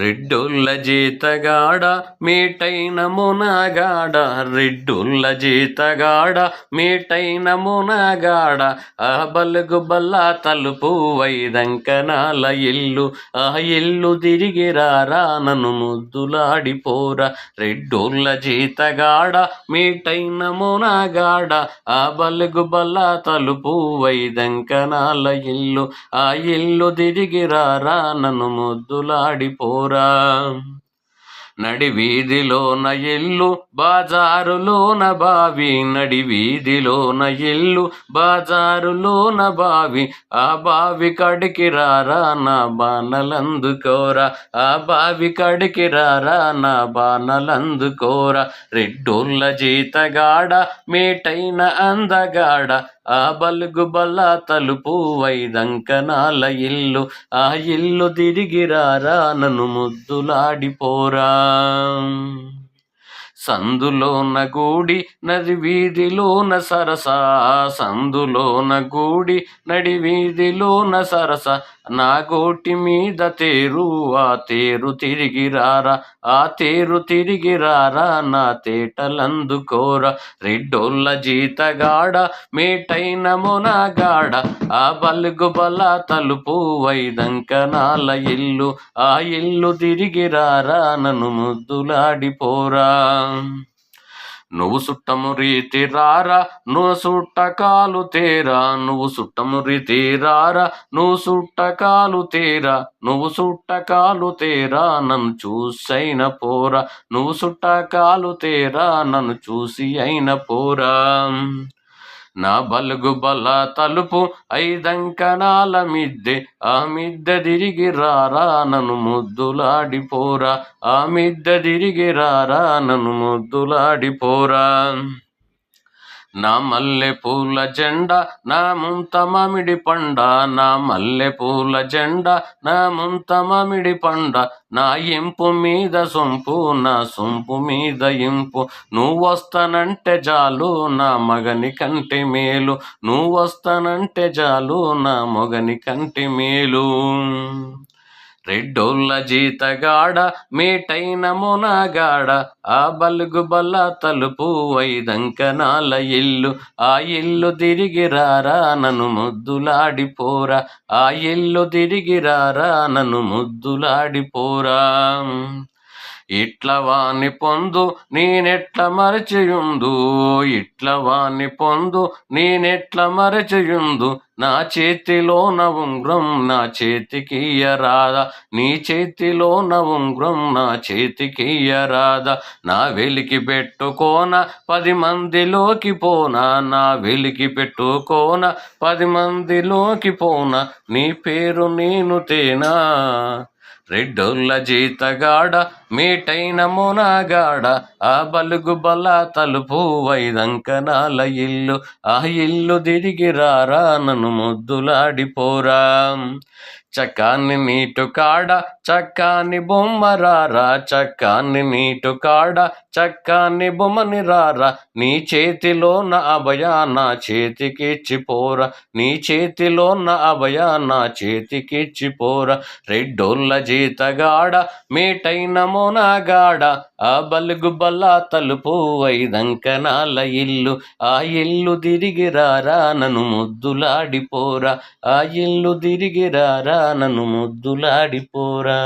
రెడ్డుల్ల జీతగాడ మీటైన మునగాడ రెడ్డుల్ల జీతగాడ మీటైన మునగాడ ఆ బలుగు బల్ల తలుపు వైదంకనాల ఇల్లు ఆ ఇల్లు తిరిగి రారా నన్ను ముద్దులాడిపోరా. రెడ్డుల్ల జీతగాడ మీటైన మునగాడ ఆ బలుగు బల్ల తలుపు వైదంకనాల ఇల్లు ఆ ఇల్లు తిరిగి రారా నన్ను ముద్దులాడిపోరా. పోరా నడి వీధిలోన ఇల్లు బాజారులోన బావి. నడి వీధిలోన ఇల్లు బాజారులోన బావి. ఆ బావి కడికి రారా నా బాణలందుకోరా ఆ బావి కడికి రారా నా బాణలందుకోరా రెడ్డోళ్ళ జీతగాడ మేటైన అందగాడ ఆ బలుగు బల్ల తలుపు వైదంకనాల ఇల్లు ఆ ఇల్లు తిరిగిరారా నన్ను ముద్దులాడిపోరా. సందులోన గూడి నది వీధిలోన సరస సందులోన గూడి నడి వీధిలోన సరస. నా గోటి మీద తేరు ఆ తేరు తిరిగి రారా ఆ తేరు తిరిగి రారా నా తేటలందుకోరా రెడ్డోళ్ళ జీతగాడ మేటైన మొనగాడ ఆ బలుగు బల తలుపు వైదంకనాల ఇల్లు ఆ ఇల్లు తిరిగి రారా నన్ను ముద్దులాడిపోరా నువ్వు సుట్టము రీతి రారా నువ్వు సుట్టకాలు తేరా. నువ్వు సుట్టము రీతి రారా నువ్వు సుట్టకాలు తేరా. నువ్వు సుట్టకాలు తేరా నన్ను చూసైన పోరా. నువ్వు సుట్టకాలు తేరా నన్ను చూసి అయిన పోరా. నా బలుగు బల తలుపు ఐదంకణాల మిద్దె ఆ మిద్దె తిరిగి రారా నన్ను ముద్దులాడిపోరా ఆ మిద్దె తిరిగి రారా నన్ను ముద్దులాడిపోరా నా మల్లె పూల జెండా నా ముంత మామిడి పండ నా మల్లె పూల జెండా నా ముంత మామిడి పండ నా ఇంపు మీద సొంపు నా సొంపు మీద ఇంపు. నువ్వు వస్తానంటే జాలు నా మగని కంటి మేలు. నువ్వు వస్తానంటే జాలు నా మొగని కంటి మేలు. రెడ్డోళ్ళ జీతగాడ మేటైన మునగాడ ఆ బలుగు బల్ల తలుపు వైదంకనాల ఇల్లు ఆ ఇల్లు తిరిగి రారా నన్ను ముద్దులాడిపోరా ఆ ఇల్లు తిరిగి రారా నన్ను ముద్దులాడిపోరా ఇట్ల వాణ్ణి పొందు నేనెట్ల మరచియుందు? ఇట్ల వాణ్ణి పొందు నేనెట్ల మరచియుందు? నా చేతిలో ఉంగ్రం నా చేతికియ్యరాదా నీ చేతిలో ఉంగ్రం నా చేతికియ్యరాదా నా వెలికి పెట్టుకోన పది మందిలోకి పోనా? నా వెలికి పెట్టుకోన పది మందిలోకి పోనా? నీ పేరు నేను తేనా? రెడ్డుల్ల జీతగాడ మీటైన మునగాడ ఆ బలుగు బల తలుపు వైదంకనాల ఇల్లు ఆ ఇల్లు దిరిగి రారా నన్ను ముద్దులాడిపోరా చక్కాన్ని నీటు కాడ చక్కాని బొమ్మ రారా. చక్కాన్ని నీటు కాడ చక్కాన్ని బొమ్మని రారా. నీ చేతిలో నా అభయ నా చేతికిచ్చిపోరా నీ చేతిలో నా అభయ నా చేతికిచ్చిపోరా రెడ్డోళ్ళ జీతగాడ మీటైన మోనగాడ ఆ బలుగు బల్ల తలుపు వైదంకనాల ఇల్లు ఆ ఇల్లు తిరిగి రారా నన్ను ముద్దులాడిపోరా ఆ ఇల్లు తిరిగి రారా నన్ను ముద్దులాడిపోరా